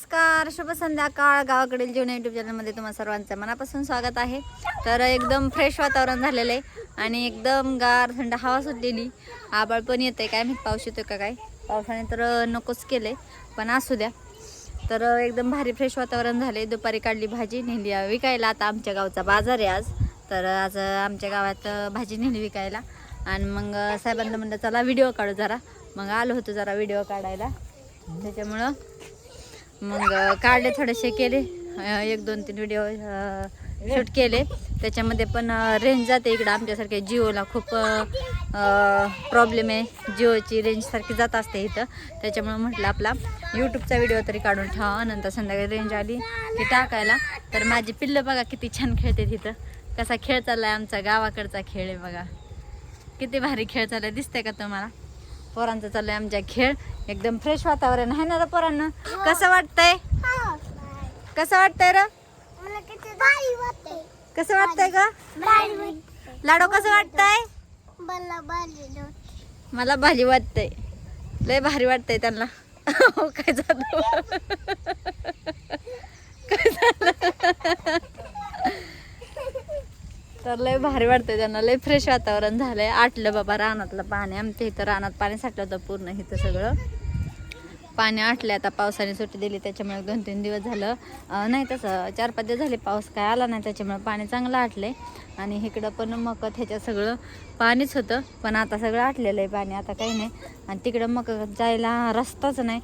नमस्कार शुभ संध्याकाळ. गावाकडील जीवन युट्यूब चॅनलमध्ये तुम्हाला सर्वांचं मनापासून स्वागत आहे. तर एकदम फ्रेश वातावरण झालेलं आहे आणि एकदम गार थंड हवा सुटलेली. आबाळ पण येते काय मी पाऊस येतोय का काय? पावसाने तर नकोच केलंय पण असू द्या. तर एकदम भारी फ्रेश वातावरण झाले दुपारी काढली भाजी नेली विकायला. आता आमच्या गावचा बाजार आहे आज. तर आज आमच्या गावात भाजी नेली विकायला. आणि मग साहेबांना म्हणलं चला व्हिडिओ काढू जरा. मग आलो होतो जरा व्हिडिओ काढायला. त्याच्यामुळं मग काढले थोडेसे केले. एक दोन तीन व्हिडिओ शूट केले. त्याच्यामध्ये पण रेंज जाते इकडं. आमच्यासारख्या जिओला खूप प्रॉब्लेम आहे. जिओची रेंज सारखी जात असते इथं. त्याच्यामुळं म्हटलं आपला यूट्यूबचा व्हिडिओ तरी काढून ठेवा. नंतर संध्याकाळी रेंज आली की टाकायला. तर माझी पिल्लं बघा किती छान खेळते तिथं. कसा खेळ चाललाय आमचा. गावाकडचा खेळ आहे बघा. किती भारी खेळ चालला दिसतंय का तुम्हाला? पोरांचं आहे आमच्या खेळ. एकदम फ्रेश वातावरण आहे ना पोरांना? कसं वाटतंय? कसं वाटतंय र? कसं वाटतंय ग? लाडो कसं वाटतंय? मला भारी वाटतंय. लय भारी वाटतंय त्यांना. हो, काय झालं? काय झालं? तर लय भारी वाटतंय त्यांना. लय फ्रेश वातावरण झालंय. आटलं बाबा रानातलं पाणी. आमच्या इथं रानात पाणी साठलं होतं पूर्ण इथं सगळं. पाणी आटले आता पावसाने सुट्टी दिली त्याच्यामुळे दोन तीन दिवस झालं. नाही तसं चार पाच दिवस झाले पाऊस काय आला नाही त्याच्यामुळे पाणी चांगलं आटले. आणि इकडं पण मग ह्याच्यात सगळं पाणीच होतं पण आता सगळं आटलेलं आहे पाणी आता काही नाही. आणि तिकडं मग जायला रस्ताच नाही.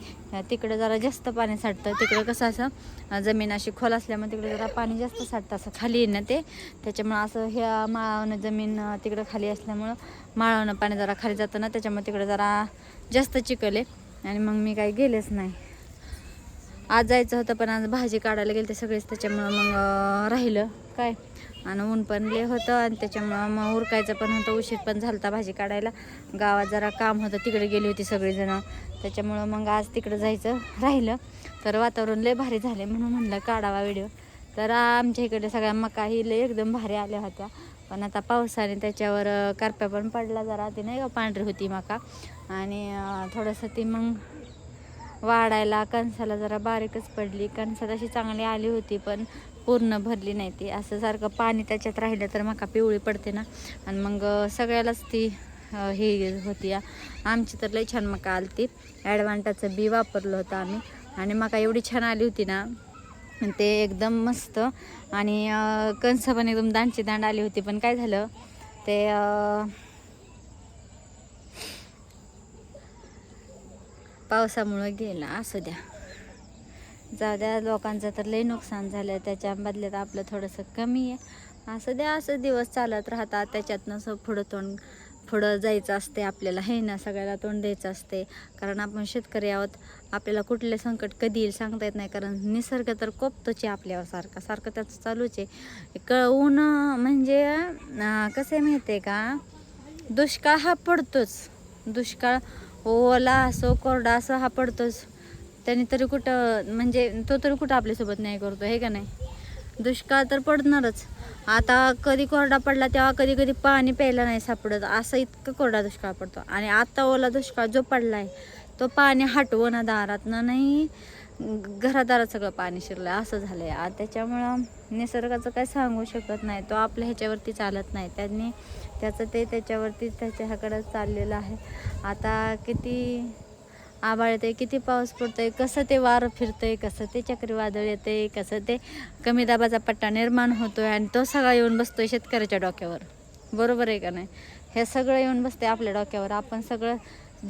तिकडं जरा जास्त पाणी साठतं. तिकडं कसं असं जमीन अशी खोल असल्यामुळे तिकडे जरा पाणी जास्त साठतं असं खाली येणं ते. त्याच्यामुळं असं ह्या माळावनं जमीन तिकडं खाली असल्यामुळं माळावनं पाणी जरा खाली जातं ना त्याच्यामुळे तिकडं जरा जास्त चिकले आणि मग मी काही गेलेच नाही. आज जायचं होतं पण आज भाजी काढायला गेलं ते सगळेच त्याच्यामुळं मग राहिलं. काय? आणि ऊन पण ले होतं आणि त्याच्यामुळं मग उरकायचं पण होतं उशीर पण झालता भाजी काढायला. गावात जरा काम होतं तिकडे गेली होती सगळीजणं. त्याच्यामुळं मग आज तिकडं जायचं राहिलं. तर वातावरण लय भारी झाले म्हणून म्हणलं काढावा व्हिडिओ. तर आमच्या इकडे सगळ्या मकाही लय एकदम भारी आल्या होत्या. पण आता पावसाने त्याच्यावर करप्या पण पडला जरा. ती नाही का पांढरी होती मका. आणि थोडंसं ती मग वाढायला कणसाला जरा बारीकच पडली. कणसात अशी चांगली आली होती पण पूर्ण भरली नाही ती. असं सारखं पाणी त्याच्यात राहिलं तर मका पिवळी पडते ना. आणि मग सगळ्यालाच ती हे होती. आमची तर लई छान मका आली ती ॲडवांटाचं बी वापरलं होतं आम्ही. आणि मका एवढी छान आली होती ना ते एकदम मस्त. आणि कंस पण एकदम दांडची दांड आली होती पण काय झालं ते अं, पावसामुळं गेला असू द्या. जाऊ द्या लोकांचं तर लई नुकसान झालं त्याच्या बदल्यात आपलं थोडंसं कमी आहे. असं द्या असं दिवस चालत राहतात त्याच्यातनं असं पुढं तोंड पुढं जायचं असते आपल्याला हे ना सगळ्याला तोंड द्यायचं असते. कारण आपण शेतकरी आहोत आपल्याला कुठले संकट कधी येईल सांगता येत नाही. कारण निसर्ग तर कोपतोच आहे आपल्यावर सारखं. सारखं त्याचं चालूच आहे. क ऊन म्हणजे कसं आहे माहिती आहे का? दुष्काळ हा पडतोच. दुष्काळ ओला असो कोरडा असो हा पडतोच. त्याने तरी कुठं म्हणजे तो तरी कुठं आपल्यासोबत नाही करतो हे का नाही? दुष्काळ तर पडणारच. आता कधी कोरडा पडला तेव्हा कधी कधी पाणी प्यायला नाही सापडत. असं इतकं कोरडा दुष्काळ पडतो. आणि आता ओला दुष्काळ जो पडला आहे तो पाणी हटवं ना दारातनं नाही घरादारात सगळं पाणी शिरलं असं झालं आहे त्याच्यामुळं निसर्गाचं काय सांगू शकत नाही. तो आपल्या ह्याच्यावरती चालत नाही. त्यांनी त्याचं ते त्याच्यावरती त्याच्या ह्याकडं चाललेलं आहे. आता किती आभाळ येते किती पाऊस पडतोय कसं ते वारं फिरतंय कसं ते चक्रीवादळ येते कसं ते कमी दाबाचा पट्टा निर्माण होतोय आणि तो सगळा येऊन बसतोय शेतकऱ्याच्या डोक्यावर. बरोबर आहे का नाही? हे सगळं येऊन बसते आपल्या डोक्यावर. आपण सगळं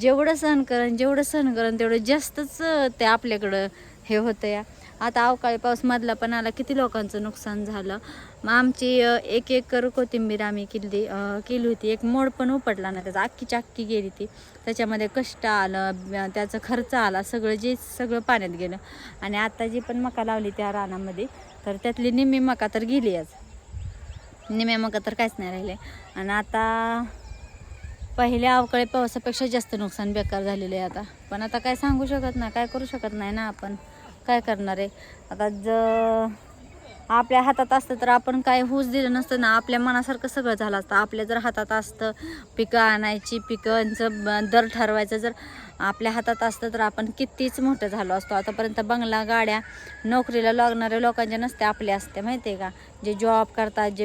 जेवढं सहन करण जेवढं सहन करण तेवढं जास्तच ते आपल्याकडं हे होतं या. आता अवकाळी पाऊसमधला पण आला किती लोकांचं नुकसान झालं? मग आमची एक एकर कोथिंबीर आम्ही किल्ली केली होती. एक मोड पण उपटला ना त्याचा अख्खीच्या चाक्की गेली ती. त्याच्यामध्ये कष्ट आलं त्याचा खर्च आला सगळं जे सगळं पाण्यात गेलं. आणि आता जी पण मका लावली त्या रानामध्ये तर त्यातली निम्मी मका तर गेली आज. निम्या मका तर काहीच नाही राहिले. आणि आता पहिल्या अवकाळी पावसापेक्षा जास्त नुकसान बेकार झालेलं आहे आता. पण आता काय सांगू शकत नाही काय करू शकत नाही ना आपण. काय करणार आहे? आता ज आपल्या हातात असतं तर आपण काय होऊच दिलं नसतं ना आपल्या मनासारखं सगळं झालं असतं. आपल्या जर हातात असतं पिकं आणायची पिकांचं ब- दर ठरवायचं जर आपल्या हातात असतं तर आपण कितीच मोठं झालो असतो. आतापर्यंत बंगला गाड्या नोकरीला लागणाऱ्या लोकांच्या नसते आपल्या असते माहिती आहे का? जे जॉब करतात जे